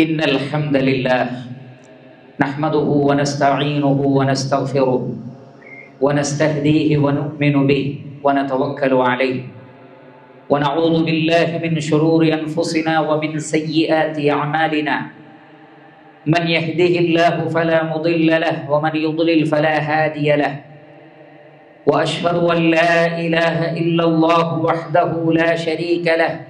إن الحمد لله نحمده ونستعينه ونستغفره ونستهديه ونؤمن به ونتوكل عليه. ونعوذ بالله من شرور أنفسنا ومن سيئات أعمالنا. من يهده الله فلا مضل له ومن يضلل فلا هادي له. وأشهد أن لا إله إلا الله وحده لا شريك له.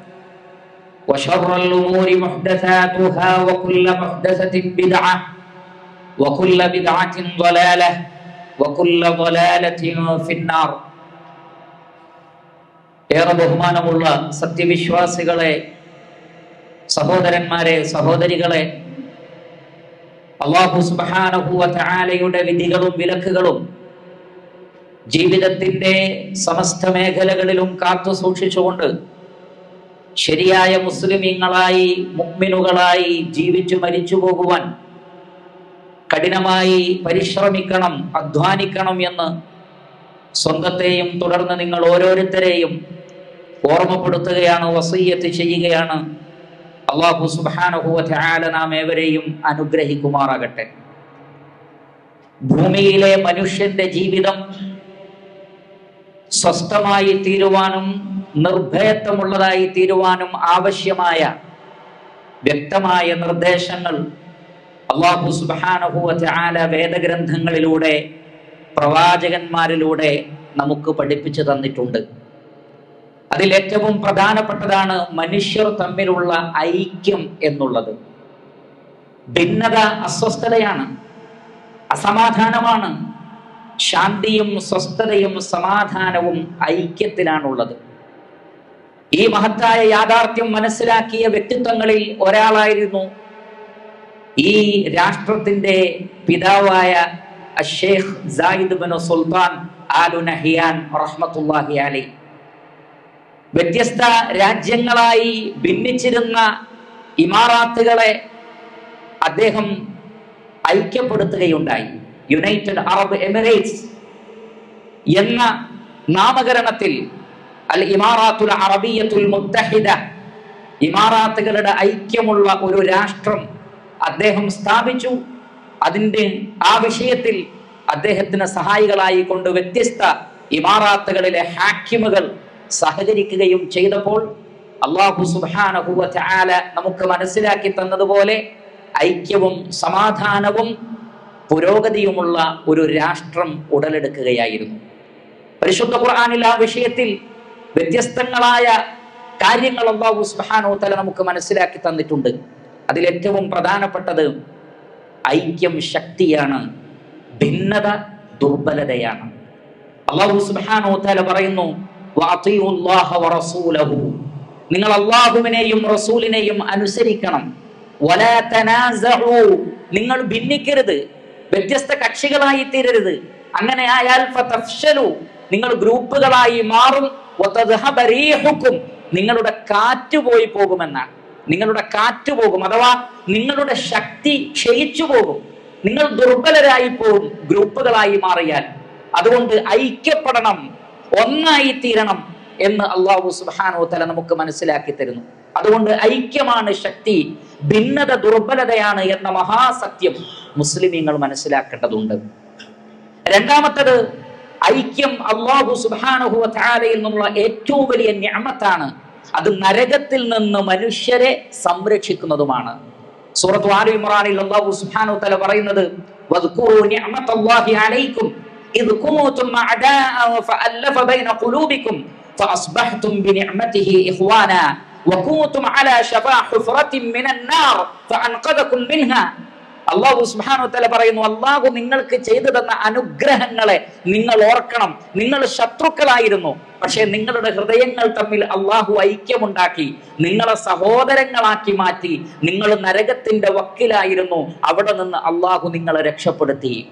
وشر الأمور محدثاتها وكل محدثة بدعة وكل بدعة ضلالة وكل ضلالة في النار ഏറെ ബഹുമാനമുള്ള സത്യവിശ്വാസികളെ സഹോദരന്മാരെ സഹോദരികളെ അള്ളാഹു സുബാനഹുവ ചാലയുടെ വിധികളും വിലക്കുകളും ജീവിതത്തിന്റെ സമസ്ത മേഖലകളിലും കാത്തു സൂക്ഷിച്ചുകൊണ്ട് ശരിയായ മുസ്ലിമീങ്ങളായി മുഗ്മിനുകളായി ജീവിച്ചു മരിച്ചു പോകുവാൻ കഠിനമായി പരിശ്രമിക്കണം അധ്വാനിക്കണം എന്ന് സ്വന്തത്തെയും തുടർന്ന് നിങ്ങൾ ഓരോരുത്തരെയും ഓർമ്മപ്പെടുത്തുകയാണ് വസയ്യത്ത് ചെയ്യുകയാണ്. അള്ളാഹു സുബാനുഭൂവ നാം ഏവരെയും അനുഗ്രഹിക്കുമാറാകട്ടെ. ഭൂമിയിലെ മനുഷ്യന്റെ ജീവിതം സ്വസ്ഥമായി തീരുവാനും നിർഭയത്വമുള്ളതായി തീരുവാനും ആവശ്യമായ വ്യക്തമായ നിർദ്ദേശങ്ങൾ അള്ളാഹു സുബാനഹുവ ആല വേദഗ്രന്ഥങ്ങളിലൂടെ പ്രവാചകന്മാരിലൂടെ നമുക്ക് പഠിപ്പിച്ചു തന്നിട്ടുണ്ട്. അതിലേറ്റവും പ്രധാനപ്പെട്ടതാണ് മനുഷ്യർ തമ്മിലുള്ള ഐക്യം എന്നുള്ളത്. ഭിന്നത അസ്വസ്ഥതയാണ് അസമാധാനമാണ് ശാന്തിയും സ്വസ്ഥതയും സമാധാനവും ഐക്യത്തിലാണുള്ളത്. ഈ മഹത്തായ യാഥാർത്ഥ്യം മനസ്സിലാക്കിയ വ്യക്തിത്വങ്ങളിൽ ഒരാളായിരുന്നു ഈ രാഷ്ട്രത്തിന്റെ പിതാവായ അഷേഖ് Zayed bin Sultan Al Nahyan Ali. വ്യത്യസ്ത രാജ്യങ്ങളായി ഭിന്നിച്ചിരുന്ന ഇമാറാത്തുകളെ അദ്ദേഹം ഐക്യപ്പെടുത്തുകയുണ്ടായി. യുണൈറ്റഡ് അറബ് എമിറേറ്റ്സ് എന്ന നാമകരണത്തിൽ അൽ ഇമാറാത്തുൽ അറബിയത്തുൽ മുത്തഹിദ. ഇമാറാത്തുകളുടെ ഐക്യമുള്ള ഒരു രാഷ്ട്രം അദ്ദേഹം സ്ഥാപിച്ചു. അതിന്റെ ആ വിഷയത്തിൽ അദ്ദേഹത്തിന് സഹായികളായി കൊണ്ട് വ്യത്യസ്ത ഇമാറാത്തുകളിലെ ഹാക്കിമുകൾ സഹകരിക്കുകയും ചെയ്തപ്പോൾ അള്ളാഹു സുബാനഹുവ നമുക്ക് മനസ്സിലാക്കി തന്നതുപോലെ ഐക്യവും സമാധാനവും പുരോഗതിയുമുള്ള ഒരു രാഷ്ട്രം ഉടലെടുക്കുകയായിരുന്നു. പരിശുദ്ധ ഖുർആാനിൽ ആ വിഷയത്തിൽ വ്യത്യസ്തങ്ങളായ കാര്യങ്ങൾ അള്ളാഹു സുബാനോ തല നമുക്ക് മനസ്സിലാക്കി തന്നിട്ടുണ്ട്. അതിലേറ്റവും പ്രധാനപ്പെട്ടത് ഐക്യം ശക്തിയാണ് ഭിന്നത ദുർബലതയാണ്. അള്ളാഹു സുബാനോ തല പറയുന്നു നിങ്ങൾ അള്ളാഹുവിനെയും റസൂലിനെയും അനുസരിക്കണം. നിങ്ങൾ ഭിന്നിക്കരുത് വ്യത്യസ്ത കക്ഷികളായി തീരരുത് അങ്ങനെ ആയാൽ നിങ്ങൾ ഗ്രൂപ്പുകളായി മാറും നിങ്ങളുടെ കാറ്റ് പോയി പോകുമെന്നാണ്. നിങ്ങളുടെ കാറ്റ് പോകും. അഥവാ നിങ്ങളുടെ ശക്തി ക്ഷയിച്ചു പോകും. നിങ്ങൾ ദുർബലരായി പോകും ഗ്രൂപ്പുകളായി മാറിയാൽ. അതുകൊണ്ട് ഐക്യപ്പെടണം ഒന്നായി തീരണം എന്ന് അള്ളാഹു സുബാനോ തല നമുക്ക് മനസ്സിലാക്കി തരുന്നു. അതുകൊണ്ട് ഐക്യമാണ് ശക്തി ഭിന്നത ദുർബലതയാണ് എന്ന മഹാസത്യം മുസ്ലിമീങ്ങൾ മനസ്സിലാക്കേണ്ടതുണ്ട്. രണ്ടാമത്തത് ഐക്യം അള്ളാഹു സുബാനുഹുവ താലയിൽ നിന്നുള്ള ഏറ്റവും വലിയ ഞാമത്താണ് അത് നരകത്തിൽ നിന്ന് മനുഷ്യരെ സംരക്ഷിക്കുന്നതുമാണ് സൂറത്ത് ആലു ഇമ്രാനിൽ അള്ളാഹു സുബാനു തല പറയുന്നത് إذ كنتم أعداء فألف بين قلوبكم فأصبحتم بنعمته إخوانا وكنتم على شفا حفرة من النار فأنقذكم منها അള്ളാഹു സുബ്ഹാനഹു തല പറയുന്നു അള്ളാഹു നിങ്ങൾക്ക് ചെയ്തു തന്ന അനുഗ്രഹങ്ങളെ നിങ്ങൾ ഓർക്കണം. നിങ്ങൾ ശത്രുക്കളായിരുന്നു. പക്ഷേ നിങ്ങളുടെ ഹൃദയങ്ങൾ തമ്മിൽ അള്ളാഹു ഐക്യമുണ്ടാക്കി. നിങ്ങളെ സഹോദരങ്ങളാക്കി മാറ്റി. നിങ്ങൾ നരകത്തിന്റെ വക്കിലായിരുന്നു. അവിടെ നിന്ന് അള്ളാഹു നിങ്ങളെ രക്ഷപ്പെടുത്തി.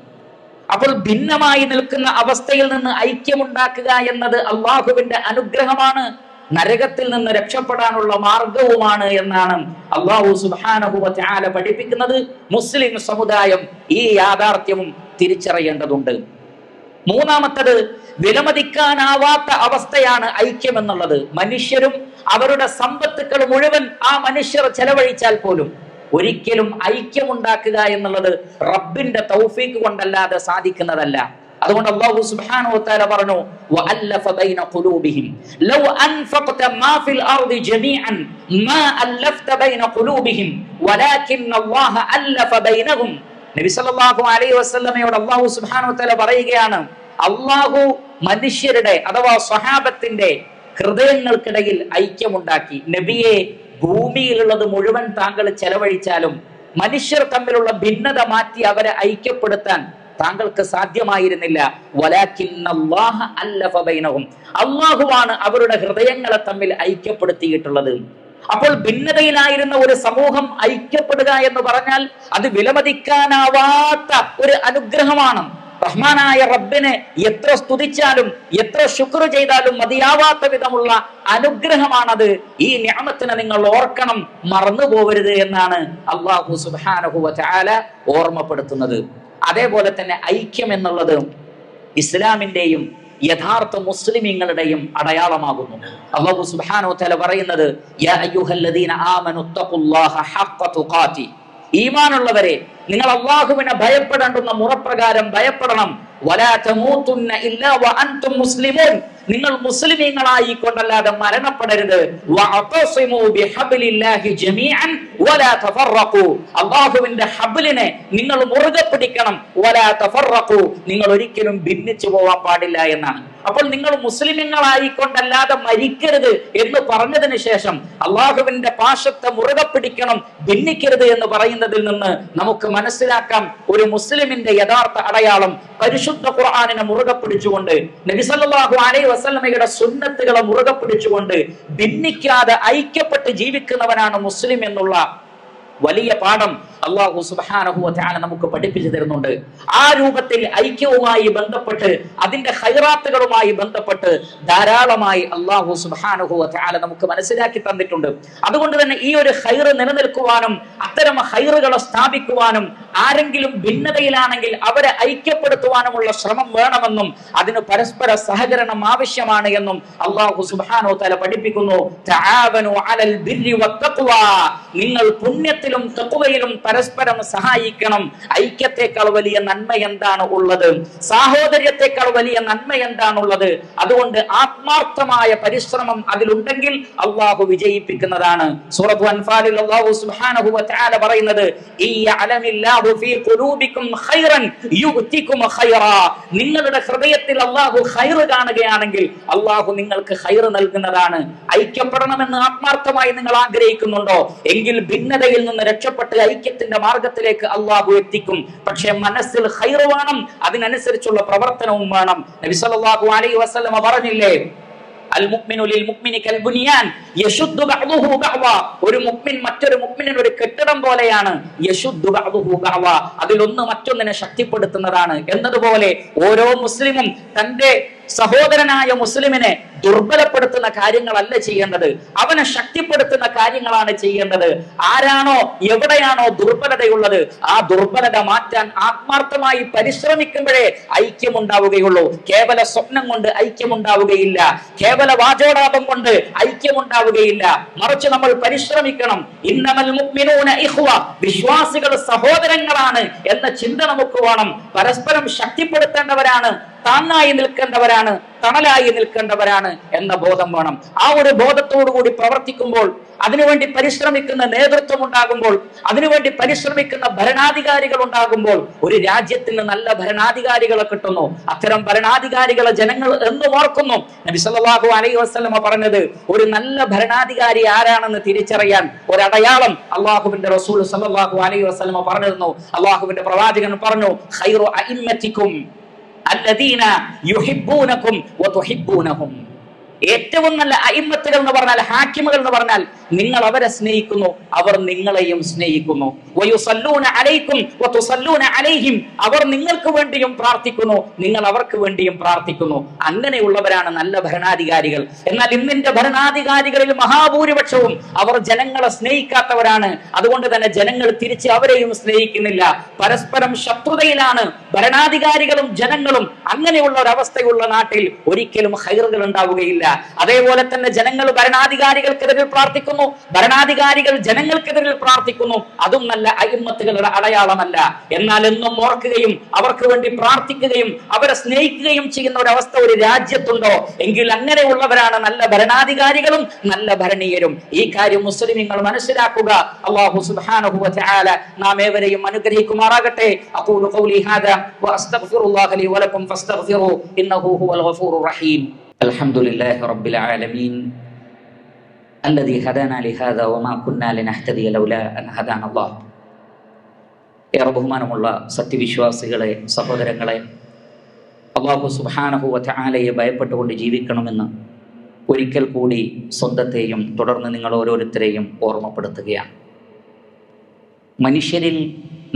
അപ്പോൾ ഭിന്നമായി നിൽക്കുന്ന അവസ്ഥയിൽ നിന്ന് ഐക്യമുണ്ടാക്കുക എന്നത് അള്ളാഹുവിന്റെ അനുഗ്രഹമാണ്. നരകത്തിൽ നിന്ന് രക്ഷപ്പെടാനുള്ള മാർഗവുമാണ് എന്നാണ് അള്ളാഹു സുബാനഹുല പഠിപ്പിക്കുന്നത്. മുസ്ലിം സമുദായം ഈ യാഥാർത്ഥ്യവും തിരിച്ചറിയേണ്ടതുണ്ട്. മൂന്നാമത്തത് വിലമതിക്കാനാവാത്ത അവസ്ഥയാണ് ഐക്യം എന്നുള്ളത്. മനുഷ്യരും അവരുടെ സമ്പത്തുക്കൾ മുഴുവൻ ആ മനുഷ്യർ ചെലവഴിച്ചാൽ പോലും ഒരിക്കലും ഐക്യമുണ്ടാക്കുക എന്നുള്ളത് റബ്ബിന്റെ തൗഫീക്ക് കൊണ്ടല്ലാതെ സാധിക്കുന്നതല്ല. അതുകൊണ്ട് അള്ളാഹു സുബ്ഹാനഹു പറഞ്ഞു ബൈന ലൗ അൻഫഖത മാ ഫിൽ അർദി ജമീഅൻ മാ ബൈന ബൈനഹും. നബി സല്ലല്ലാഹു അലൈഹി വസല്ലമയോട് സുബ്ഹാനഹു പറയുകയാണ് അല്ലാഹു മനുഷ്യരുടെ അഥവാ സ്വഹാബത്തിന്റെ ഹൃദയങ്ങൾക്കിടയിൽ ഐക്യമുണ്ടാക്കി നബിയെ ഭൂമിയിലുള്ളത് മുഴുവൻ താങ്കൾ ചെലവഴിച്ചാലും മനുഷ്യർ തമ്മിലുള്ള ഭിന്നത മാറ്റി അവരെ ഐക്യപ്പെടുത്താൻ താങ്കൾക്ക് സാധ്യമായിരുന്നില്ല. അള്ളാഹുവാണ് അവരുടെ ഹൃദയങ്ങളെ തമ്മിൽ ഐക്യപ്പെടുത്തിയിട്ടുള്ളത്. അപ്പോൾ ഭിന്നതയിലായിരുന്ന ഒരു സമൂഹം ഐക്യപ്പെടുക എന്ന് പറഞ്ഞാൽ അത് വിലമതിക്കാനാവാത്ത ഒരു അനുഗ്രഹമാണ്. റഹ്മാനായ റബ്ബിനെ എത്ര സ്തുതിച്ചാലും എത്ര ശുക്ർ ചെയ്താലും മതിയാവാത്ത വിധമുള്ള അനുഗ്രഹമാണത്. ഈ ഞാമത്തിനെ നിങ്ങൾ ഓർക്കണം മറന്നു പോകരുത് എന്നാണ് അള്ളാഹു സുബാനഹുവ ചാല ഓർമ്മപ്പെടുത്തുന്നത്. അതേപോലെ തന്നെ ഐക്യം എന്നുള്ളത് ഇസ്ലാമിന്റെയും യഥാർത്ഥ മുസ്ലിമീങ്ങളുടെയും അടയാളമാകുന്നു. അള്ളാഹു സുബ്ഹാനഹു തആല പറയുന്നത് ഈമാനുള്ളവരെ നിങ്ങൾ അള്ളാഹുവിനെ ഭയപ്പെടേണ്ടുന്ന മുറപ്രകാരം ഭയപ്പെടണം. നിങ്ങൾ മുസ്ലിമീങ്ങളായി കൊണ്ടല്ലാതെ മരണപ്പെടരുത് അള്ളാഹുവിന്റെ ഹബിലിനെ നിങ്ങൾ മുറുകെ പിടിക്കണം. നിങ്ങൾ ഒരിക്കലും ഭിന്നിച്ചു പോവാൻ പാടില്ല എന്നാണ്. അപ്പോൾ നിങ്ങൾ മുസ്ലിമീങ്ങളായി കൊണ്ടല്ലാതെ മരിക്കരുത് എന്ന് പറഞ്ഞതിന് ശേഷം അള്ളാഹുവിന്റെ പാശത്തെ മുറുകെ പിടിക്കണം ഭിന്നിക്കരുത് എന്ന് പറയുന്നതിൽ നിന്ന് നമുക്ക് മനസ്സിലാക്കാം ഒരു മുസ്ലിമിന്റെ യഥാർത്ഥ അടയാളം പരിശുദ്ധ ഖുർആാനിനെ മുറുകെ പിടിച്ചുകൊണ്ട് നബിസല്ലാഹു അലൈ വസല്ലമയുടെ സുന്നത്തുകളെ മുറുകെ പിടിച്ചുകൊണ്ട് ഭിന്നിക്കാതെ ഐക്യപ്പെട്ട് ജീവിക്കുന്നവനാണ് മുസ്ലിം എന്നുള്ള വലിയ പാഠം അള്ളാഹു സുബാനഹുല നമുക്ക് പഠിപ്പിച്ചു തരുന്നുണ്ട്. ആ രൂപത്തിൽ ഐക്യവുമായി ബന്ധപ്പെട്ട് അതിന്റെ ഹൈറാത്തുകളുമായി ബന്ധപ്പെട്ട് ധാരാളമായി അള്ളാഹു സുബാനഹുല നമുക്ക് മനസ്സിലാക്കി തന്നിട്ടുണ്ട്. അതുകൊണ്ട് തന്നെ ഈ ഒരു ഹൈറ് നിലനിൽക്കുവാനും അത്തരം ഹൈറുകളെ സ്ഥാപിക്കുവാനും ആരെങ്കിലും ഭിന്നതയിലാണെങ്കിൽ അവരെ ഐക്യപ്പെടുത്തുവാനുമുള്ള ശ്രമം വേണമെന്നും അതിന് പരസ്പര സഹകരണം ആവശ്യമാണ് എന്നും അള്ളാഹു സുബാനോ തല പഠിപ്പിക്കുന്നു. നിങ്ങൾ പുണ്യത്തിലും തഖ്വയിലും പരസ്പരം സഹായിക്കണം. ഐക്യത്തെക്കാൾ വലിയ നന്മ എന്താണ് ഉള്ളത്? സാഹോദര്യത്തെക്കാൾ വലിയ നന്മ എന്താണുള്ളത് അതുകൊണ്ട് ആത്മാർത്ഥമായ പരിശ്രമം അതിലുണ്ടെങ്കിൽ അള്ളാഹു വിജയിപ്പിക്കുന്നതാണ്. സൂറത്ത് അൻഫാലിൽ അള്ളാഹു സുബ്ഹാനഹു വതആല പറയുന്നത് ഈ യഅലമില്ലാഹു ഫീ ഖുലൂബിക്കും ഖൈറൻ യുഅ്തികും ഖൈറാ. നിങ്ങളുടെ ഹൃദയത്തിൽ അള്ളാഹു ഖൈർ കാണുകയാണെങ്കിൽ അള്ളാഹു നിങ്ങൾക്ക് ഖൈർ നൽകുന്നതാണ്. ഐക്യപ്പെടണമെന്ന് ആത്മാർത്ഥമായി നിങ്ങൾ ആഗ്രഹിക്കുന്നുണ്ടോ? എങ്കിൽ ഭിന്നതയിൽ നിന്ന് രക്ഷപ്പെട്ട് ഐക്യത്തിന്റെ മാർഗത്തിലേക്ക് അള്ളാഹു എത്തിക്കും. പക്ഷെ മനസ്സിൽ ഹൈറ് വേണം അതിനനുസരിച്ചുള്ള പ്രവർത്തനവും വേണം. നബി സല്ലല്ലാഹു അലൈഹി വസല്ലമ പറഞ്ഞില്ലേ ഒരു മുഅ്മിൻ മറ്റൊരു മുഅ്മിനിന് ഒരു കെട്ടിടം പോലെയാണ് അതിലൊന്ന് മറ്റൊന്നിനെ ശക്തിപ്പെടുത്തുന്നതാണ്. എന്നതുപോലെ ഓരോ മുസ്ലിമും തന്റെ സഹോദരനായ മുസ്ലിമിനെ ദുർബലപ്പെടുത്തുന്ന കാര്യങ്ങളല്ല ചെയ്യേണ്ടത്. അവനെ ശക്തിപ്പെടുത്തുന്ന കാര്യങ്ങളാണ് ചെയ്യേണ്ടത്. ആരാണോ എവിടെയാണോ ദുർബലതയുള്ളത് ആ ദുർബലത മാറ്റാൻ ആത്മാർത്ഥമായി പരിശ്രമിക്കുമ്പോഴേ ഐക്യമുണ്ടാവുകയുള്ളൂ. കേവല സ്വപ്നം കൊണ്ട് ഐക്യമുണ്ടാവുകയില്ല. കേവല വാചോടാപം കൊണ്ട് ഐക്യമുണ്ടാവുകയില്ല. മറിച്ച് നമ്മൾ പരിശ്രമിക്കണം. ഇന്നമൽ മുഅ്മിനൂന ഇഖ്വ വിശ്വാസികൾ സഹോദരങ്ങളാണ് എന്ന ചിന്ത നമുക്ക് വേണം. പരസ്പരം ശക്തിപ്പെടുത്തേണ്ടവരാണ് താങ്ങായി നിൽക്കേണ്ടവരാണ്. തണലായി നിൽക്കേണ്ടവരാണ് എന്ന ബോധം വേണം. ആ ഒരു ബോധത്തോടു കൂടി പ്രവർത്തിക്കുമ്പോൾ അതിനുവേണ്ടി പരിശ്രമിക്കുന്ന നേതൃത്വം ഉണ്ടാകുമ്പോൾ അതിനുവേണ്ടി പരിശ്രമിക്കുന്ന ഭരണാധികാരികൾ ഉണ്ടാകുമ്പോൾ ഒരു രാജ്യത്തിന് നല്ല ഭരണാധികാരികളെ കിട്ടുന്നു. അത്തരം ഭരണാധികാരികളെ ജനങ്ങൾ എന്ന് ഓർക്കുന്നു. നബി സല്ലല്ലാഹു അലൈഹി വസല്ലമ പറഞ്ഞത് ഒരു നല്ല ഭരണാധികാരി ആരാണെന്ന് തിരിച്ചറിയാൻ ഒരടയാളം അള്ളാഹുവിന്റെ റസൂൽ സല്ലല്ലാഹു അലൈഹി വസല്ലമ പറഞ്ഞിരുന്നു. അള്ളാഹുവിന്റെ പ്രവാചകൻ പറഞ്ഞു ഖൈറു അഇമ്മത്തിക്കും الذين يحبونكم وتحبونهم. ഏറ്റവും നല്ല അയിമത്തുകൾ എന്ന് പറഞ്ഞാൽ ഹാക്കിമുകൾ എന്ന് പറഞ്ഞാൽ നിങ്ങൾ അവരെ സ്നേഹിക്കുന്നു അവർ നിങ്ങളെയും സ്നേഹിക്കുന്നു. അലൈഹിം. അവർ നിങ്ങൾക്ക് വേണ്ടിയും പ്രാർത്ഥിക്കുന്നു നിങ്ങൾ അവർക്ക് വേണ്ടിയും പ്രാർത്ഥിക്കുന്നു. അങ്ങനെയുള്ളവരാണ് നല്ല ഭരണാധികാരികൾ. എന്നാൽ ഇന്നിന്റെ ഭരണാധികാരികളിൽ മഹാഭൂരിപക്ഷവും അവർ ജനങ്ങളെ സ്നേഹിക്കാത്തവരാണ്. അതുകൊണ്ട് തന്നെ ജനങ്ങൾ തിരിച്ച് അവരെയും സ്നേഹിക്കുന്നില്ല. പരസ്പരം ശത്രുതയിലാണ് ഭരണാധികാരികളും ജനങ്ങളും. അങ്ങനെയുള്ള ഒരവസ്ഥയുള്ള നാട്ടിൽ ഒരിക്കലും ഹൈറുകൾ ഉണ്ടാവുകയില്ല. അതേപോലെ തന്നെ ജനങ്ങൾ ഭരണാധികാരികൾക്കെതിരിൽ പ്രാർത്ഥിക്കുന്നു. ഭരണാധികാരികൾ ജനങ്ങൾക്കെതിരിൽ പ്രാർത്ഥിക്കുന്നു. അതും നല്ല അയിമത്തുകളുടെ അടയാളമല്ല. എന്നാൽ എന്നും ഓർക്കുകയും അവർക്ക് വേണ്ടി പ്രാർത്ഥിക്കുകയും അവരെ സ്നേഹിക്കുകയും ചെയ്യുന്ന ഒരു അവസ്ഥ ഒരു രാജ്യത്തുണ്ടോ? എങ്കിൽ അങ്ങനെയുള്ളവരാണ് നല്ല ഭരണാധികാരികളും നല്ല ഭരണീയരും. ഈ കാര്യം മുസ്ലിമീങ്ങൾ മനസ്സിലാക്കുക. അള്ളാഹു സുബ്ഹാനഹു വതആല തആല നാം ഏവരെയും അനുഗ്രഹിക്കുമാറാകട്ടെ. അഖൂലു ഖൗലി ഹാദാ വഅസ്തഗ്ഫിറുല്ലാഹ ലി വലക്കും ഫസ്തഗ്ഫിറു. ഇന്നഹു ഹുവൽ ഗഫൂറുർ റഹീം. അൽഹംദുലില്ലാഹി റബ്ബിൽ ആലമീൻ الذي هدانا لهذا وما كنا لنهتدي لولا أن هدانا الله ഏറെ ബഹുമാനമുള്ള സത്യവിശ്വാസികളെ സഹോദരങ്ങളെ അള്ളാഹു സുബാനഹുവ ആലയെ ഭയപ്പെട്ടുകൊണ്ട് ജീവിക്കണമെന്ന് ഒരിക്കൽ കൂടി സ്വന്തത്തെയും തുടർന്ന് നിങ്ങൾ ഓരോരുത്തരെയും ഓർമ്മപ്പെടുത്തുകയാണ് മനുഷ്യരിൽ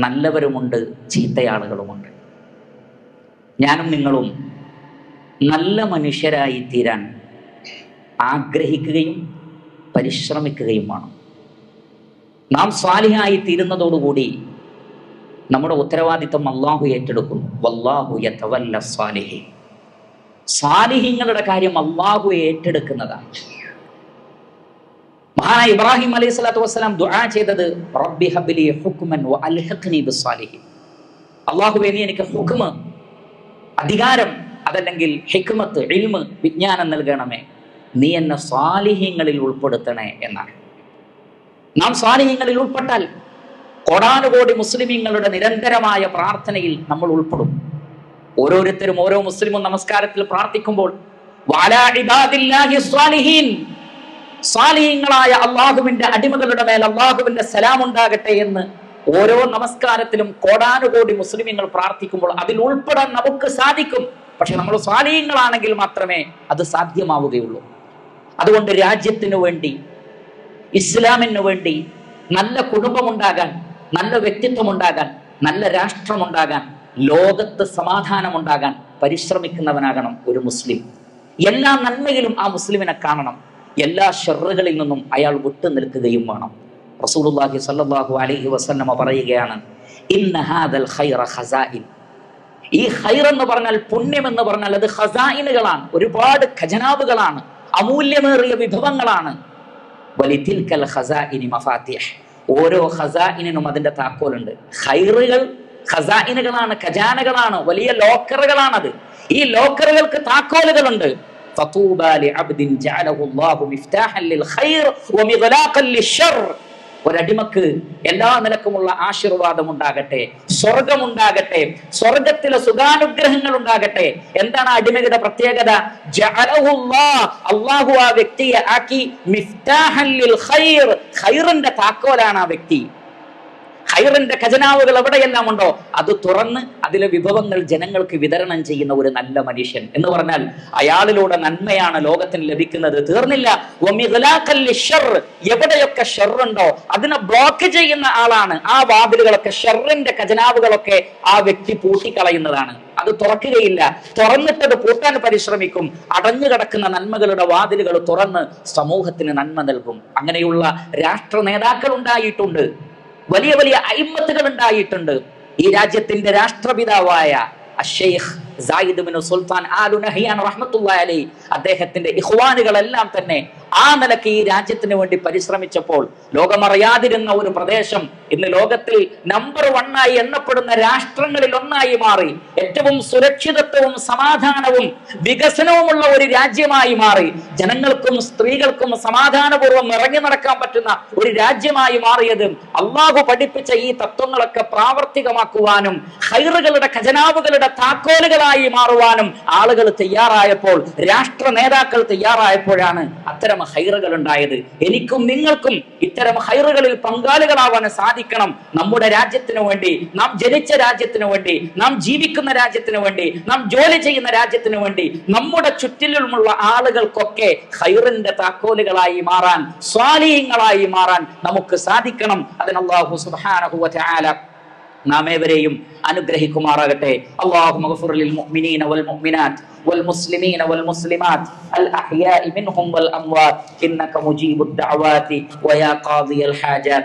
നല്ലവരുമുണ്ട് ചീത്തയാളുകളുമുണ്ട് ഞാനും നിങ്ങളും നല്ല മനുഷ്യരായി തീരാൻ ആഗ്രഹിക്കുകയും പരിശ്രമിക്കുകയും വേണം. നാം സ്വാലിഹായി തീരുന്നതോടുകൂടി നമ്മുടെ ഉത്തരവാദിത്വം അള്ളാഹു ഏറ്റെടുക്കുന്നു. വല്ലാഹു യഥവല്ല സ്വാലിഹി. സ്വാലിഹിങ്ങളുടെ കാര്യം അള്ളാഹു ഏറ്റെടുക്കുന്നതാണ്. മഹാനായ ഇബ്രാഹിം അലൈഹി സ്വലാത്തു വസ്സലാം ദുആ ചെയ്തത് റബ്ബി ഹബ്ലി ഹുക്മൻ വ അൽഹിഖ്നി ബിസ്സാലിഹിൻ അല്ലാഹുവേ നീ എനിക്ക് ഹുക്മ അധികാരം അതല്ലെങ്കിൽ ഹിക്മത്ത് ഇൽമ് വിജ്ഞാനം നൽകണമേ. നീ എന്നെ സ്വാലിഹ്യങ്ങളിൽ ഉൾപ്പെടുത്തണേ എന്നാണ്. നാം സ്വാലിഹ്യങ്ങളിൽ ഉൾപ്പെട്ടാൽ കോടാനുകോടി മുസ്ലിമീങ്ങളുടെ നിരന്തരമായ പ്രാർത്ഥനയിൽ നമ്മൾ ഉൾപ്പെടും. ഓരോരുത്തരും ഓരോ മുസ്ലിമും നമസ്കാരത്തിൽ പ്രാർത്ഥിക്കുമ്പോൾ സ്വാലിഹീങ്ങളായ അള്ളാഹുവിന്റെ അടിമകളുടെ മേൽ അള്ളാഹുവിന്റെ സലാം ഉണ്ടാകട്ടെ എന്ന് ഓരോ നമസ്കാരത്തിലും കോടാനുകോടി മുസ്ലിമീങ്ങൾ പ്രാർത്ഥിക്കുമ്പോൾ അതിൽ ഉൾപ്പെടാൻ നമുക്ക് സാധിക്കും. പക്ഷെ നമ്മൾ സ്വാധീനങ്ങളാണെങ്കിൽ മാത്രമേ അത് സാധ്യമാവുകയുള്ളൂ. അതുകൊണ്ട് രാജ്യത്തിനു വേണ്ടി ഇസ്ലാമിന് വേണ്ടി നല്ല കുടുംബമുണ്ടാകാൻ നല്ല വ്യക്തിത്വമുണ്ടാകാൻ നല്ല രാഷ്ട്രമുണ്ടാകാൻ ലോകത്ത് സമാധാനമുണ്ടാകാൻ പരിശ്രമിക്കുന്നവനാകണം ഒരു മുസ്ലിം. എല്ലാ നന്മയിലും ആ മുസ്ലിമിനെ കാണണം. എല്ലാ ഷെറുകളിൽ നിന്നും അയാൾ വിട്ടു നിൽക്കുകയും വേണം. റസൂലുള്ളാഹി സ്വല്ലല്ലാഹു അലൈഹി വസല്ലമ പറയുകയാണ് ഇന്ന ഹാദൽ ഖൈറ ഈ ഹൈർ എന്ന് പറഞ്ഞാൽ പുണ്യം എന്ന് പറഞ്ഞാൽ അത് ഹസായിനുകളാണ് ഒരുപാട് ഖജനാവുകളാണ്. അമൂല്യമേറിയ വിഭവങ്ങളാണ്. വലിതിൽക്കൽ ഹസാഇനി മഫാത്തിഹ്. ഓരോ ഖസാഇനും അതിന്റെ താക്കോലുണ്ട്. ഹൈറുകൾ ഖസാഇനുകളാണ് ഖജാനകളാണ് വലിയ ലോക്കറുകളാണത്. ഈ ലോക്കറുകൾക്ക് താക്കോലുകളുണ്ട്. ഫതൂബലി അബ്ദിൻ ജഅലഹു അല്ലാഹു മിഫ്താഹൻ ലിൽ ഖൈർ വമിഗ്ലാഖൻ ലിൽ ഒരടിമക്ക് എല്ലാ നിലക്കുമുള്ള ആശീർവാദം ഉണ്ടാകട്ടെ സ്വർഗമുണ്ടാകട്ടെ സ്വർഗത്തിലെ സുഖാനുഗ്രഹങ്ങൾ ഉണ്ടാകട്ടെ. എന്താണ് അടിമയുടെ പ്രത്യേകത? അള്ളാഹു ആ വ്യക്തിയെ ആക്കി ഖൈർ ഖൈറിന്റെ താക്കോലാണ് ആ വ്യക്തി. ഹൈറിന്റെ ഖജനാവുകൾ എവിടെയെല്ലാം ഉണ്ടോ അത് തുറന്ന് അതിലെ വിഭവങ്ങൾ ജനങ്ങൾക്ക് വിതരണം ചെയ്യുന്ന ഒരു നല്ല മനുഷ്യൻ എന്ന് പറഞ്ഞാൽ അയാളിലൂടെ നന്മയാണ് ലോകത്തിന് ലഭിക്കുന്നത്. തീർന്നില്ല. എവിടെയൊക്കെ ഷെറുണ്ടോ അതിനെ ബ്ലോക്ക് ചെയ്യുന്ന ആളാണ്. ആ വാതിലുകളൊക്കെ ഷെറിന്റെ ഖജനാവുകളൊക്കെ ആ വ്യക്തി പൂട്ടിക്കളയുന്നതാണ്. അത് തുറക്കുകയില്ല. തുറന്നിട്ടത് പൂട്ടാൻ പരിശ്രമിക്കും. അടഞ്ഞു കിടക്കുന്ന നന്മകളുടെ വാതിലുകൾ തുറന്ന് സമൂഹത്തിന് നന്മ നൽകും. അങ്ങനെയുള്ള രാഷ്ട്ര നേതാക്കൾ ഉണ്ടായിട്ടുണ്ട്. വലിയ വലിയ അയിമത്തുകൾ ഉണ്ടായിട്ടുണ്ട്. ഈ രാജ്യത്തിന്റെ രാഷ്ട്രപിതാവായ അഷെയ്ഖ് സുൽത്താൻ ആലു നഹിയാൻ അദ്ദേഹത്തിന്റെ ഇഹ്വാനുകളെല്ലാം തന്നെ ആ നിലയ്ക്ക് ഈ രാജ്യത്തിന് വേണ്ടി പരിശ്രമിച്ചപ്പോൾ ലോകമറിയാതിരുന്ന ഒരു പ്രദേശം ഇന്ന് ലോകത്തിൽ നമ്പർ ആയി എണ്ണപ്പെടുന്ന രാഷ്ട്രങ്ങളിൽ ഒന്നായി മാറി. ഏറ്റവും സുരക്ഷിതത്വവും സമാധാനവും വികസനവുമുള്ള ഒരു രാജ്യമായി മാറി. ജനങ്ങൾക്കും സ്ത്രീകൾക്കും സമാധാനപൂർവം ഇറങ്ങി നടക്കാൻ പറ്റുന്ന ഒരു രാജ്യമായി മാറിയത് അള്ളാഹു പഠിപ്പിച്ച ഈ തത്വങ്ങളൊക്കെ പ്രാവർത്തികമാക്കുവാനും ഹൈറുകളുടെ ഖജനാവുകളുടെ താക്കോലുകളായി മാറുവാനും ആളുകൾ തയ്യാറായപ്പോൾ രാഷ്ട്ര നേതാക്കൾ തയ്യാറായപ്പോഴാണ് അത്തരം ഹൈറുകൾ ഉണ്ടായത് എനിക്കും നിങ്ങൾക്കും ഇത്തരം ഹൈറുകളിൽ പങ്കാളികളാവാൻ സാധിക്കണം. നമ്മുടെ രാജ്യത്തിനു വേണ്ടി നാം ജനിച്ച രാജ്യത്തിനു വേണ്ടി നാം ജീവിക്കുന്ന രാജ്യത്തിനു വേണ്ടി നാം ജോലി ചെയ്യുന്ന രാജ്യത്തിനു വേണ്ടി നമ്മുടെ ചുറ്റിലുമുള്ള ആളുകൾക്കൊക്കെ ഹൈറിന്റെ താക്കോലുകളായി മാറാൻ സ്വാലീയങ്ങളായി മാറാൻ നമുക്ക് സാധിക്കണം. അതിനുള്ള നാം ഏവരെയും അനുഗ്രഹിക്കുമാറാകട്ടെ അള്ളാഹു ലിൽ മുഅ്മിനീന വൽ മുഅ്മിനാത്ത് والمسلمين والمسلمات الأحياء منهم والأموات إنك مجيب الدعوات ويا قاضي الحاجات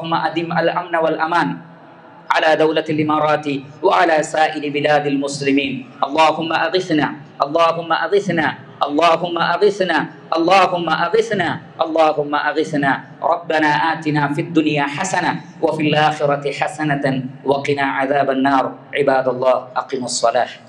اللهم أدم الأمن والأمان على دولة الإمارات وعلى سائر بلاد المسلمين. اللهم أغثنا اللهم أغثنا اللهم أغثنا اللهم أغثنا اللهم أغثنا. ربنا آتنا في الدنيا حسنة وفي الآخرة حسنة وقنا عذاب النار. عباد الله أقموا الصلاة.